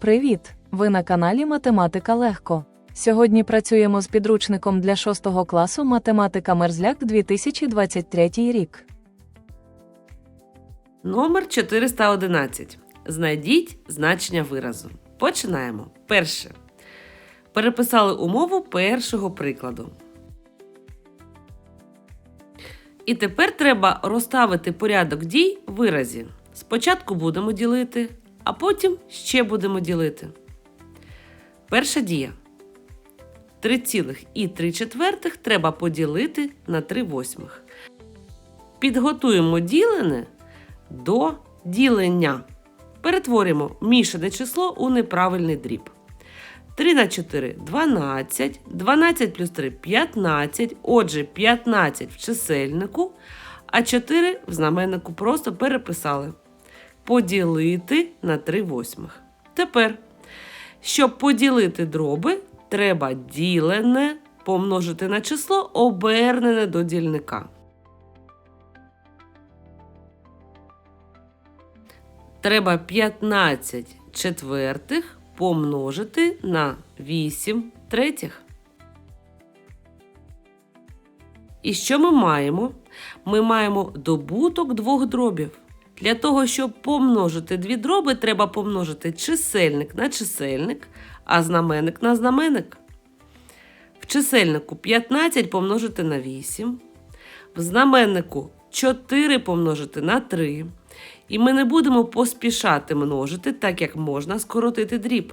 Привіт! Ви на каналі Математика Легко. Сьогодні працюємо з підручником для 6 класу Математика Мерзляк 2023 рік. Номер 411. Знайдіть значення виразу. Починаємо. Перше. Переписали умову першого прикладу. І тепер треба розставити порядок дій в виразі. Спочатку будемо ділити, а потім ще будемо ділити. Перша дія. 3,3 треба поділити на 3 восьмих. Підготуємо ділене до ділення. Перетворимо мішане число у неправильний дріб. 3 на 4 12, 12 плюс 3 15, отже 15 в чисельнику, а 4 в знаменнику просто переписали. Поділити на 3 восьмих. Тепер, щоб поділити дроби, треба ділене помножити на число обернене до дільника. Треба 15 четвертих помножити на 8 третіх. І що ми маємо? Ми маємо добуток двох дробів. Для того, щоб помножити дві дроби, треба помножити чисельник на чисельник, а знаменник на знаменник. В чисельнику 15 помножити на 8, в знаменнику 4 помножити на 3. І ми не будемо поспішати множити, так як можна скоротити дріб.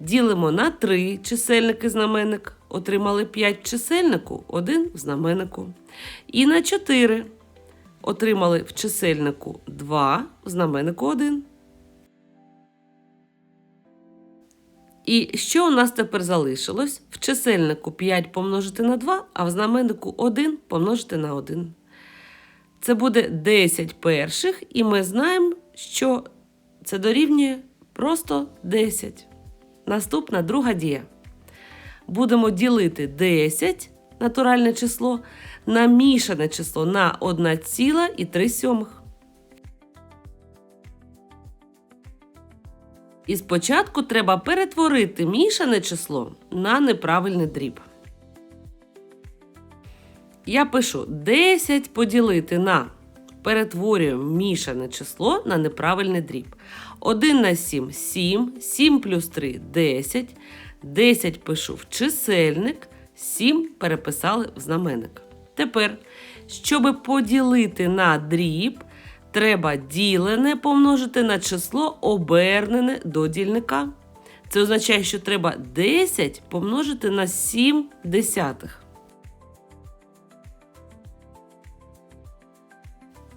Ділимо на 3 чисельник і знаменник, отримали 5 в чисельнику, 1 в знаменнику. І на 4 отримали в чисельнику 2, в знаменнику 1. І що у нас тепер залишилось? В чисельнику 5 помножити на 2, а в знаменнику 1 помножити на 1. Це буде 10 перших, і ми знаємо, що це дорівнює просто 10. Наступна друга дія. Будемо ділити 10, натуральне число, на мішане число на 1,3. І спочатку треба перетворити мішане число на неправильний дріб. Я пишу 10 поділити на перетворюємо мішане число на неправильний дріб. 1 на 7 7, 7 плюс 3 10. 10 пишу в чисельник, 7 переписали в знаменник. Тепер, щоб поділити на дріб, треба ділене помножити на число обернене до дільника. Це означає, що треба 10 помножити на 7 десятих.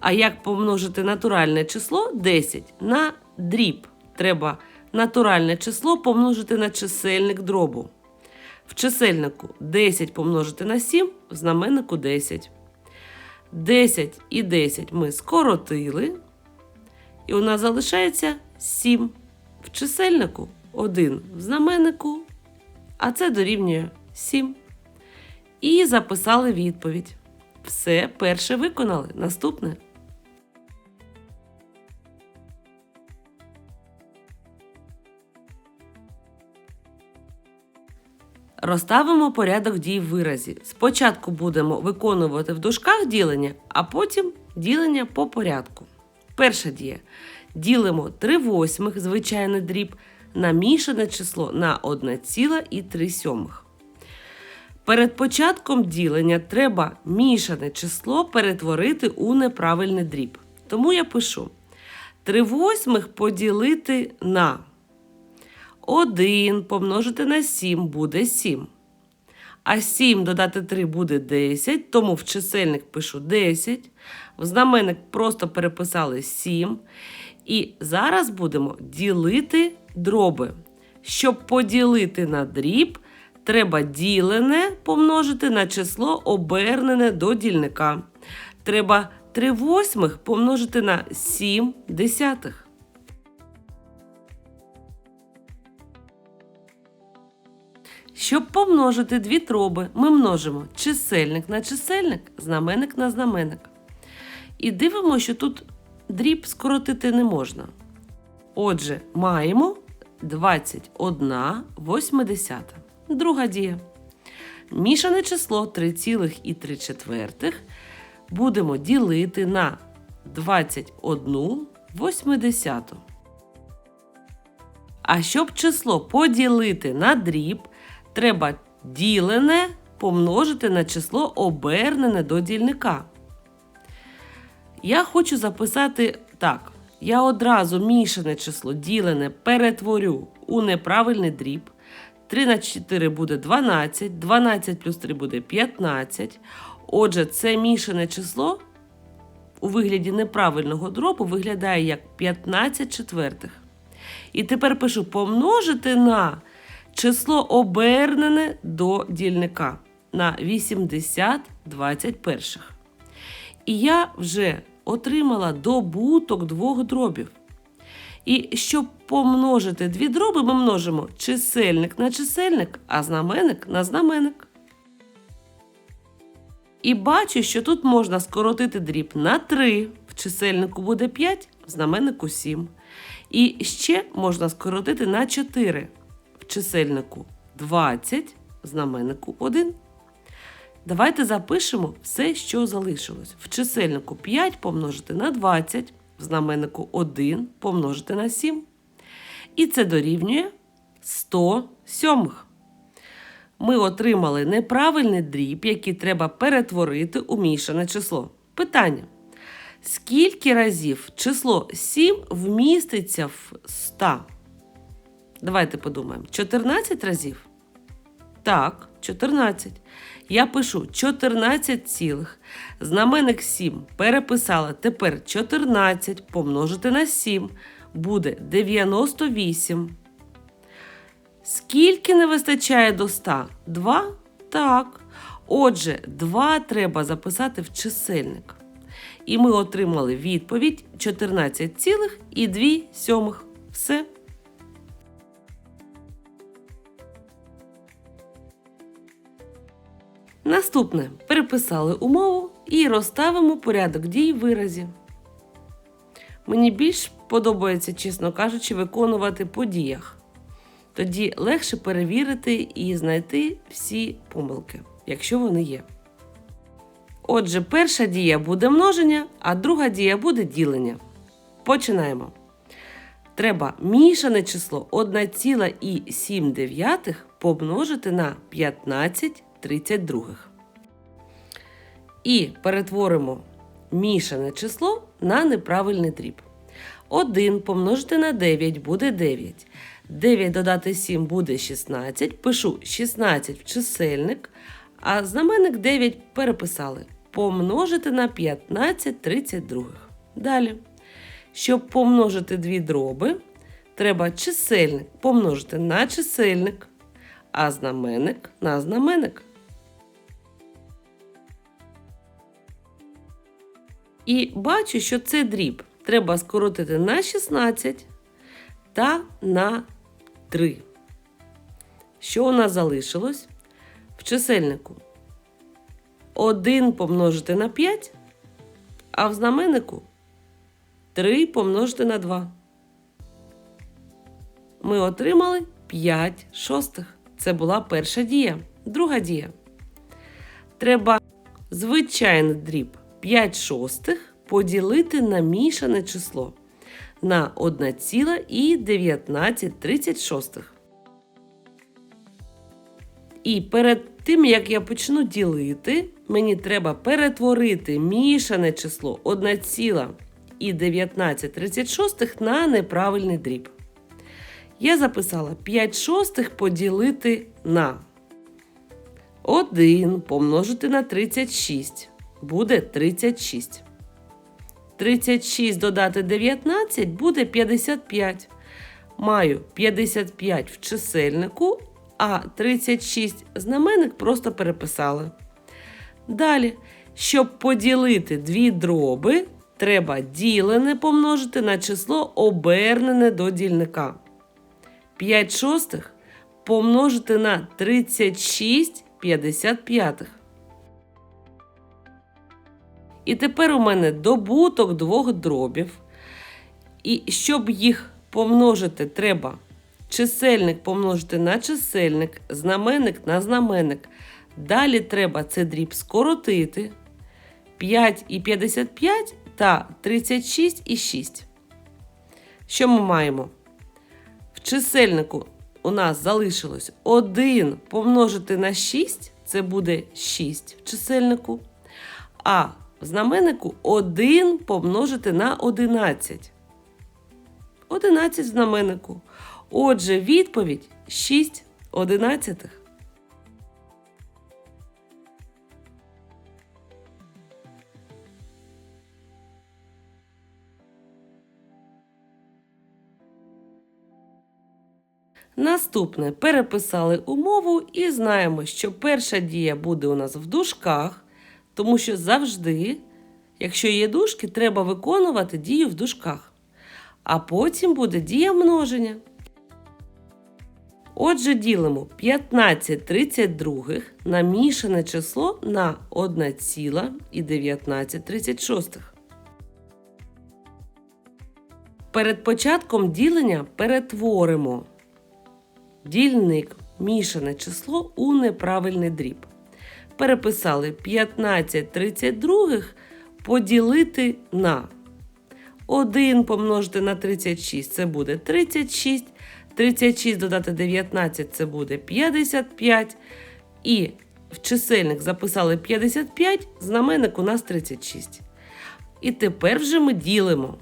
А як помножити натуральне число 10 на дріб? Треба натуральне число помножити на чисельник дробу. В чисельнику 10 помножити на 7, в знаменнику 10. 10 і 10 ми скоротили. І у нас залишається 7. В чисельнику 1 в знаменнику, а це дорівнює 7. І записали відповідь. Все перше виконали. Наступне. Розставимо порядок дій в виразі. Спочатку будемо виконувати в дужках ділення, а потім ділення по порядку. Перша дія. Ділимо 3 восьмих, звичайний дріб, на мішане число на 1,3. Перед початком ділення треба мішане число перетворити у неправильний дріб. Тому я пишу 3 восьмих поділити на 1 помножити на 7 буде 7. А 7 додати 3 буде 10, тому в чисельник пишу 10. В знаменник просто переписали 7. І зараз будемо ділити дроби. Щоб поділити на дріб, треба ділене помножити на число обернене до дільника. Треба 3 восьмих помножити на 7 десятих. Щоб помножити дві троби, ми множимо чисельник на чисельник, знаменник на знаменник. І дивимося, що тут дріб скоротити не можна. Отже, маємо 21 восьмидесята. Друга дія. Мішане число 3,3 будемо ділити на 21 восьмидесяту. А щоб число поділити на дріб, треба ділене помножити на число обернене до дільника. Я хочу записати так. Я одразу мішане число ділене перетворю у неправильний дріб. 3 на 4 буде 12, 12 плюс 3 буде 15. Отже, це мішане число у вигляді неправильного дробу виглядає як 15 четвертих. І тепер пишу помножити на число обернене до дільника на 80 21. І я вже отримала добуток двох дробів. І щоб помножити дві дроби, ми множимо чисельник на чисельник, а знаменник на знаменник. І бачу, що тут можна скоротити дріб на 3. В чисельнику буде 5, в знаменнику 7. І ще можна скоротити на 4. Чисельнику 20, знаменнику 1. Давайте запишемо все, що залишилось. В чисельнику 5 помножити на 20, в знаменнику 1 помножити на 7. І це дорівнює 107. Ми отримали неправильний дріб, який треба перетворити у мішане число. Питання. Скільки разів число 7 вміститься в 100? Давайте подумаємо. 14 разів? Так, 14. Я пишу 14 цілих. Знаменник 7 переписала. Тепер 14 помножити на 7 буде 98. Скільки не вистачає до 100? 2? Так. Отже, 2 треба записати в чисельник. І ми отримали відповідь 14,2 сьомих. Все. Наступне переписали умову і розставимо порядок дій в виразі. Мені більш подобається, чесно кажучи, виконувати по діях. Тоді легше перевірити і знайти всі помилки, якщо вони є. Отже, перша дія буде множення, а друга дія буде ділення. Починаємо. Треба мішане число 1,7 помножити на 15 32. І перетворимо мішане число на неправильний дріб. 1 помножити на 9 буде 9. 9 додати 7 буде 16. Пишу 16 в чисельник, а знаменник 9 переписали. Помножити на 15 32. Далі. Щоб помножити дві дроби, треба чисельник помножити на чисельник, а знаменник на знаменник. І бачу, що це дріб треба скоротити на 16 та на 3. Що у нас залишилось? В чисельнику 1 помножити на 5, а в знаменнику 3 помножити на 2. Ми отримали 5 шостих. Це була перша дія. Друга дія. Треба звичайний дріб 5 шостих поділити на мішане число на 1,1936. І перед тим, як я почну ділити, мені треба перетворити мішане число 1,1936 на неправильний дріб. Я записала 5 шостих поділити на 1 помножити на 36 буде 36. 36 додати 19 буде 55. Маю 55 в чисельнику, а 36 знаменник просто переписали. Далі, щоб поділити дві дроби, треба ділене помножити на число обернене до дільника. 5 шостих помножити на 36 55. І тепер у мене добуток двох дробів. І щоб їх помножити, треба Чисельник помножити на чисельник, знаменник на знаменник. Далі треба це дріб скоротити. 5 і 55 та 36 і 6. Що ми маємо? В чисельнику у нас залишилось 1 помножити на 6, це буде 6 в чисельнику. А в знаменнику 1 помножити на 11. 11 в знаменнику. Отже, відповідь 6 одинадцятих. Наступне переписали умову і знаємо, що перша дія буде у нас в дужках, тому що завжди, якщо є дужки, треба виконувати дію в дужках. А потім буде дія множення. Отже, ділимо 15 32 на мішане число на 1,1936. Перед початком ділення перетворимо дільник мішане число у неправильний дріб. Переписали 15 32 поділити на 1 помножити на 36 це буде 36. 36 додати 19 це буде 55. І в чисельник записали 55, знаменник у нас 36. І тепер вже ми ділимо.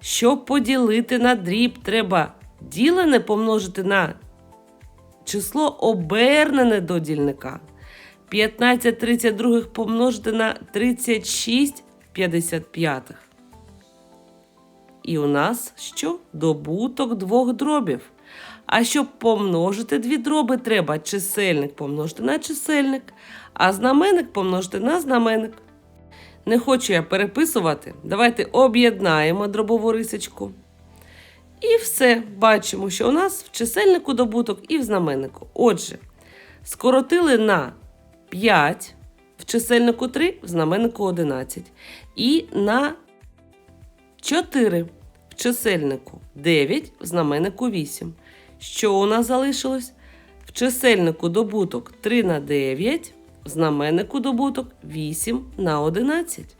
Щоб поділити на дріб, треба ділене помножити на число обернене до дільника. 15 32 помножити на 36 55. І у нас що? Добуток двох дробів. А щоб помножити дві дроби, треба чисельник помножити на чисельник, а знаменник помножити на знаменник. Не хочу я переписувати. Давайте об'єднаємо дробову рисочку. І все, бачимо, що у нас в чисельнику добуток і в знаменнику. Отже, скоротили на 5, в чисельнику 3, в знаменнику 11. І на 4 в чисельнику 9, в знаменнику 8. Що у нас залишилось? В чисельнику добуток 3 на 9, в знаменнику добуток 8 на 11.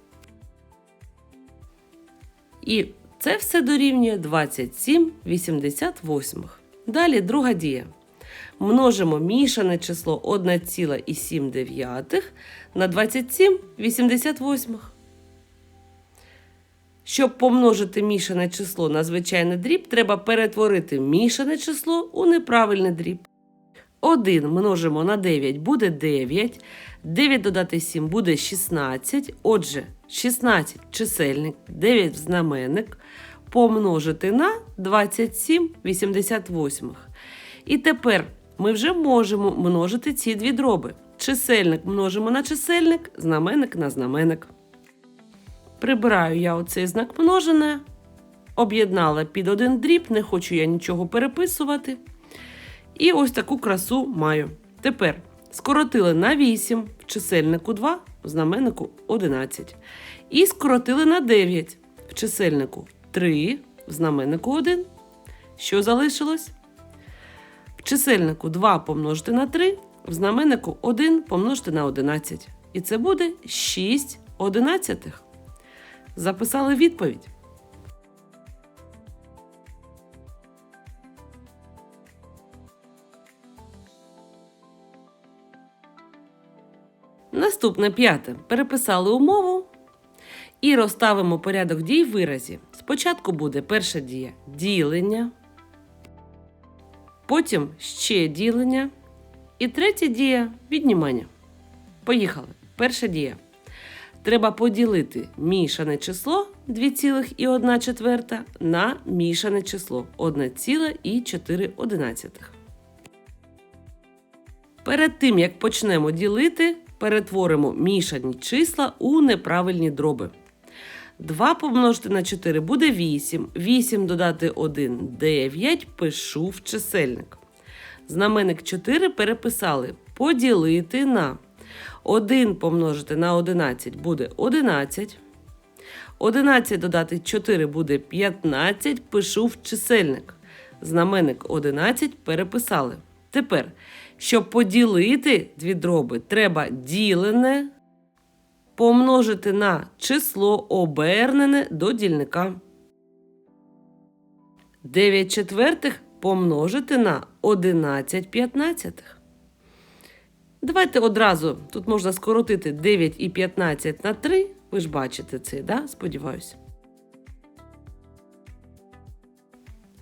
І це все дорівнює 27 88. Далі друга дія. Множимо мішане число 1,7 на 27 88. Щоб помножити мішане число на звичайний дріб, треба перетворити мішане число у неправильний дріб. 1 множимо на 9 буде 9. 9 додати 7 буде 16. Отже, 16 чисельник, 9 знаменник помножити на 27 88. І тепер ми вже можемо множити ці дві дроби. Чисельник множимо на чисельник, знаменник на знаменник. Прибираю я оцей знак множене, об'єднала під один дріб, не хочу я нічого переписувати. І ось таку красу маю. Тепер скоротили на 8 в чисельнику 2, в знаменнику 11. І скоротили на 9 в чисельнику 3, в знаменнику 1. Що залишилось? Чисельнику 2 помножити на 3, в знаменнику 1 помножити на 11. І це буде 6 одинадцятих. Записали відповідь. Наступне п'яте. Переписали умову і розставимо порядок дій в виразі. Спочатку буде перша дія ділення, потім ще ділення і третя дія віднімання. Поїхали. Перша дія. Треба поділити мішане число 2,1 на мішане число 1,4. Перед тим, як почнемо ділити, перетворимо мішані числа у неправильні дроби. 2 помножити на 4 буде 8. 8 додати 1 9. Пишу в чисельник. Знаменник 4 переписали. Поділити на 1 помножити на 11 буде 11. 11 додати 4 буде 15. Пишу в чисельник. знаменник 11 переписали. Тепер, щоб поділити дві дроби, треба ділене помножити на число обернене до дільника. 9 четвертих помножити на 11 п'ятнадцятих. Давайте одразу тут можна скоротити 9 і 15 на 3. Ви ж бачите це, да? сподіваюся.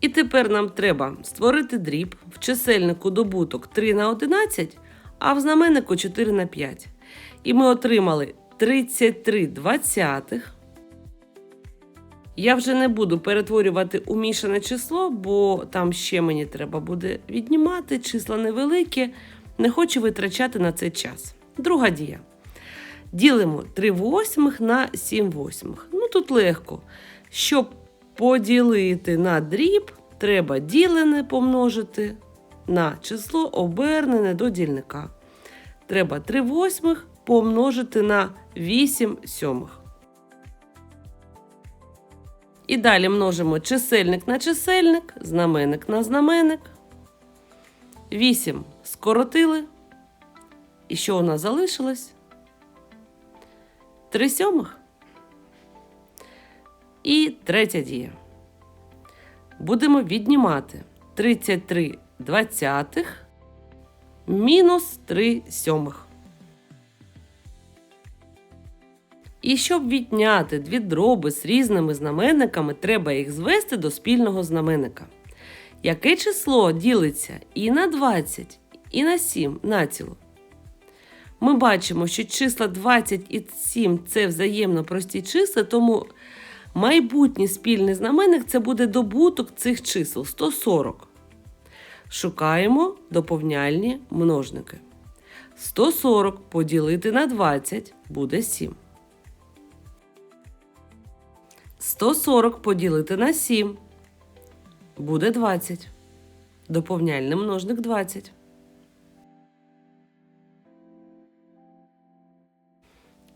І тепер нам треба створити дріб в чисельнику добуток 3 на 11, а в знаменнику 4 на 5. І ми отримали 33 двадцятих. Я вже не буду перетворювати у мішане число, бо там ще мені треба буде віднімати, числа невеликі, не хочу витрачати на це час. Друга дія. Ділимо 3 восьмих на 7 восьмих. Ну тут легко. Щоб поділити на дріб, треба ділене помножити на число обернене до дільника. Треба 3 восьмих помножити на 8 сьомих. І далі множимо чисельник на чисельник, знаменник на знаменник. 8 скоротили. І що у нас залишилось? 3 сьомих. І третя дія. Будемо віднімати 33 двадцятих мінус 3 сьомих. І щоб відняти дві дроби з різними знаменниками, треба їх звести до спільного знаменника. Яке число ділиться і на 20, і на 7 націло? Ми бачимо, що числа 20 і 7 це взаємно прості числа, тому майбутній спільний знаменник це буде добуток цих чисел 140. Шукаємо доповняльні множники. 140 поділити на 20 буде 7. 140 поділити на 7 буде 20. Доповняльний множник 20.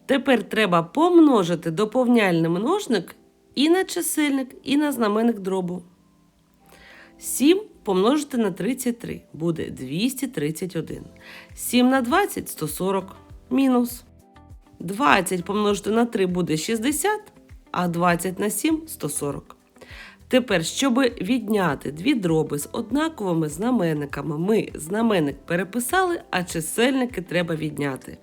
Тепер треба помножити доповняльний множник і на чисельник, і на знаменник дробу. 7 помножити на 33 буде 231. 7 на 20 140 мінус. 20 помножити на 3 буде 60, а 20 на 7 140. Тепер, щоб відняти дві дроби з однаковими знаменниками, ми знаменник переписали, а чисельники треба відняти.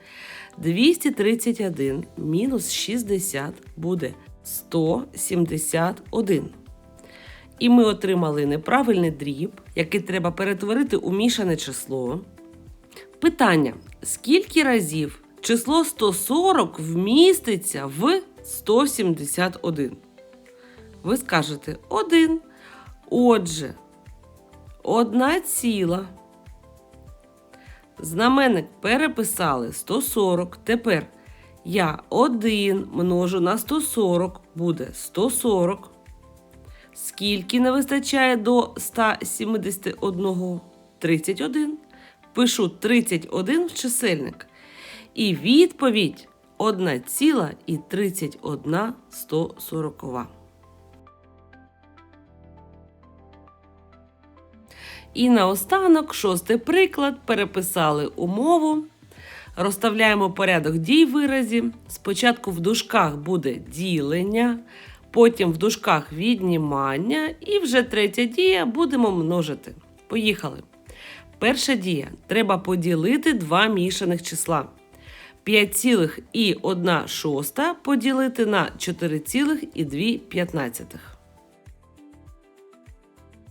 231 мінус 60 буде 171. І ми отримали неправильний дріб, який треба перетворити у мішане число. Питання: скільки разів число 140 вміститься в 171? Ви скажете 1. Отже, одна ціла. Знаменник переписали 140. Тепер я 1 множу на 140 буде 140. Скільки не вистачає до 171? 31. Пишу 31 в чисельник. І відповідь 1 і 31 140. І наостанок, шостий приклад, переписали умову. Розставляємо порядок дій виразів. Спочатку в дужках буде ділення, потім в дужках віднімання, і вже третя дія будемо множити. Поїхали. Перша дія. Треба поділити два мішаних числа. 5,1 шоста поділити на 4,2.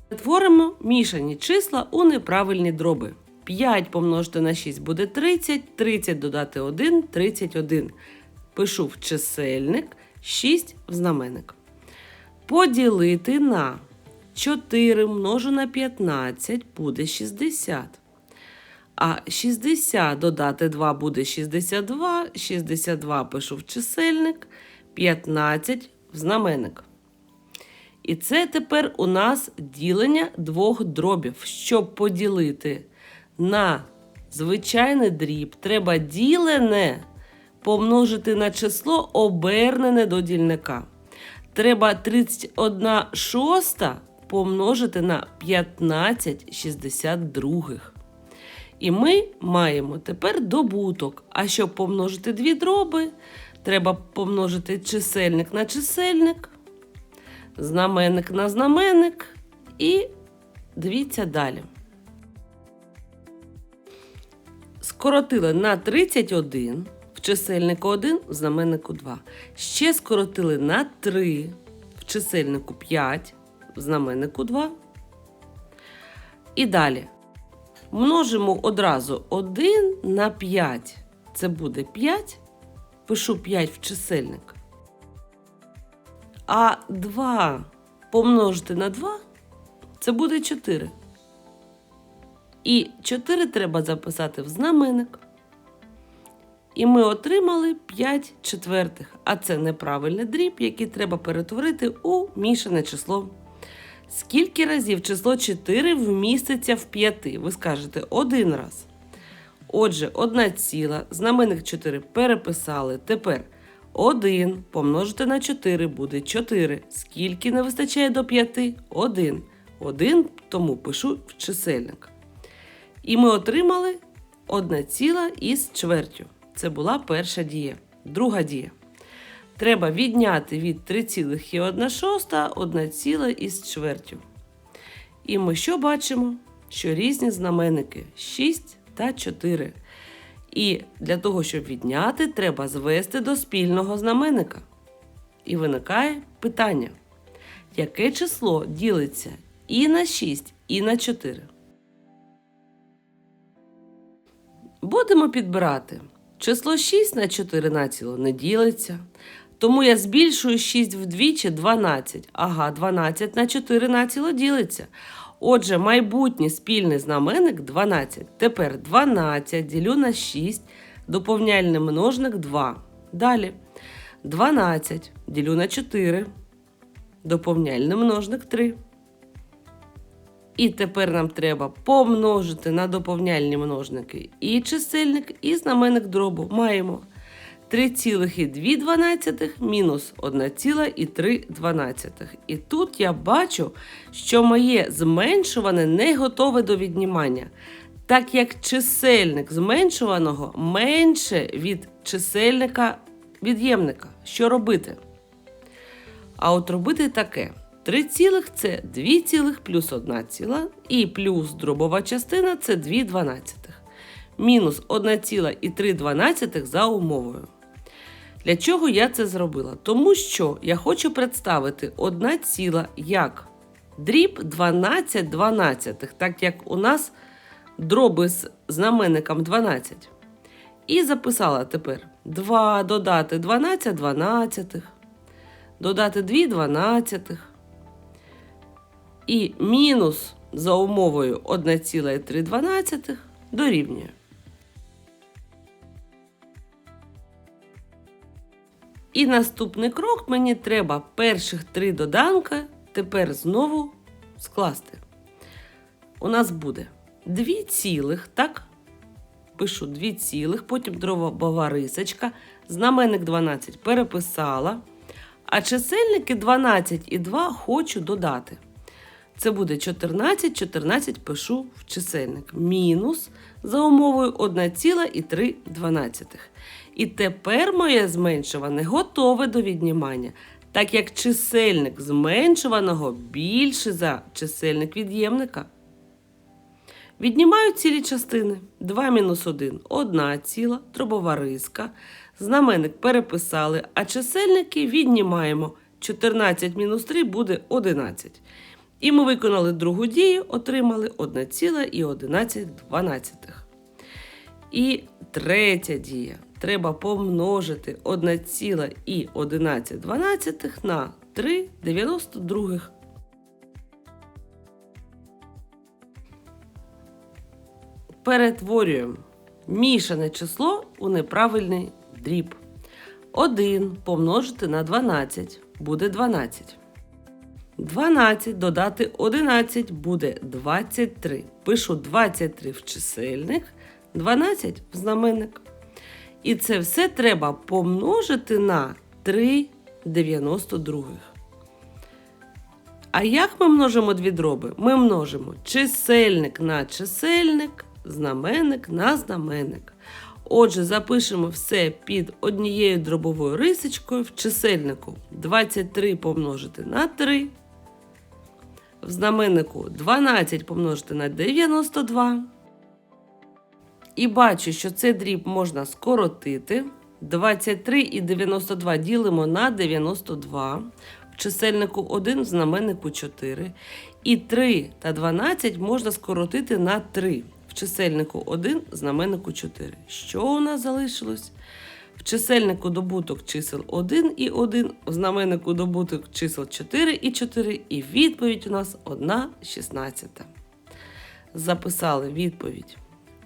Перетворимо мішані числа у неправильні дроби. 5 помножити на 6 буде 30, 30 додати 1 31. Пишу в чисельник, 6 в знаменник. Поділити на 4 множу на 15 буде 60. А 60 додати 2 буде 62, 62 пишу в чисельник, 15 в знаменник. І це тепер у нас ділення двох дробів. Щоб поділити на звичайний дріб, треба ділене помножити на число обернене до дільника. Треба 31 шоста помножити на 15 62. І ми маємо тепер добуток. А щоб помножити дві дроби, треба помножити чисельник на чисельник, знаменник на знаменник і дивіться далі. Скоротили на 31 в чисельнику 1, в знаменнику 2. Ще скоротили на 3 в чисельнику 5, в знаменнику 2. І далі. Множимо одразу 1 на 5. Це буде 5. Пишу 5 в чисельник. А 2 помножити на 2 це буде 4. І 4 треба записати в знаменник. І ми отримали 5 четвертих. А це неправильний дріб, який треба перетворити у мішане число. Скільки разів число 4 вміститься в 5? Ви скажете один раз. Отже, 1 ціла, знаменник 4 переписали. Тепер 1 помножити на 4 буде 4. Скільки не вистачає до 5? 1. 1, тому пишу в чисельник. І ми отримали 1 ціла із чвертю. Це була перша дія. Друга дія. Треба відняти від 3,1 1 ціла із чвертю. І ми що бачимо? Що різні знаменники 6 та 4. І для того, щоб відняти, треба звести до спільного знаменника. І виникає питання: яке число ділиться і на 6, і на 4? Будемо підбирати. Число 6 на 4 націло не ділиться. Тому я збільшую 6 вдвічі 12. Ага, 12 на 4 націло ділиться. Отже, майбутній спільний знаменник 12. Тепер 12 ділю на 6, доповняльний множник 2. Далі 12 ділю на 4, доповняльний множник 3. І тепер нам треба помножити на доповняльні множники і чисельник, і знаменник дробу. Маємо 3,2 мінус 1,3. І тут я бачу, що моє зменшуване не готове до віднімання, так як чисельник зменшуваного менше від чисельника від'ємника. Що робити? А от робити таке. 3 цілих це 2 цілих плюс 1 ціла, і плюс дробова частина це 2 дванадцятих. Мінус 1,3 за умовою. Для чого я це зробила? Тому що я хочу представити 1 ціла як дріб 12 дванадцятих, так як у нас дроби з знаменником 12. І записала тепер 2 додати 12 дванадцятих, додати 2 дванадцятих. І мінус за умовою 1,3 дорівнює. І наступний крок мені треба перших три доданка тепер знову скласти. У нас буде 2 цілих, так? Пишу 2 цілих, потім дробова рисочка, знаменник 12 переписала, а чисельники 12 і 2 хочу додати. Це буде 14, 14 пишу в чисельник. Мінус за умовою 1,3. І тепер моє зменшуване готове до віднімання, так як чисельник зменшуваного більше за чисельник від'ємника. Віднімаю цілі частини. 2 мінус 1 – 1 ціла, дробова риска. Знаменник переписали, а чисельники віднімаємо. 14 мінус 3 буде 11. І ми виконали другу дію, отримали 1,11. І третя дія. Треба помножити 1,11 на 3,92. Перетворюємо мішане число у неправильний дріб. 1 помножити на 12 буде 12. 12 додати 11 буде 23. Пишу 23 в чисельник, 12 в знаменник. І це все треба помножити на 3,92. А як ми множимо дві дроби? Ми множимо чисельник на чисельник, знаменник на знаменник. Отже, запишемо все під однією дробовою рисочкою в чисельнику 23 помножити на 3. В знаменнику 12 помножити на 92. І бачу, що цей дріб можна скоротити. 23 і 92 ділимо на 92. В чисельнику 1, в знаменнику 4. І 3 та 12 можна скоротити на 3. В чисельнику 1, в знаменнику 4. Що у нас залишилось? В чисельнику добуток чисел 1 і 1, в знаменнику добуток чисел 4 і 4, і відповідь у нас 1 шістнадцята. Записали відповідь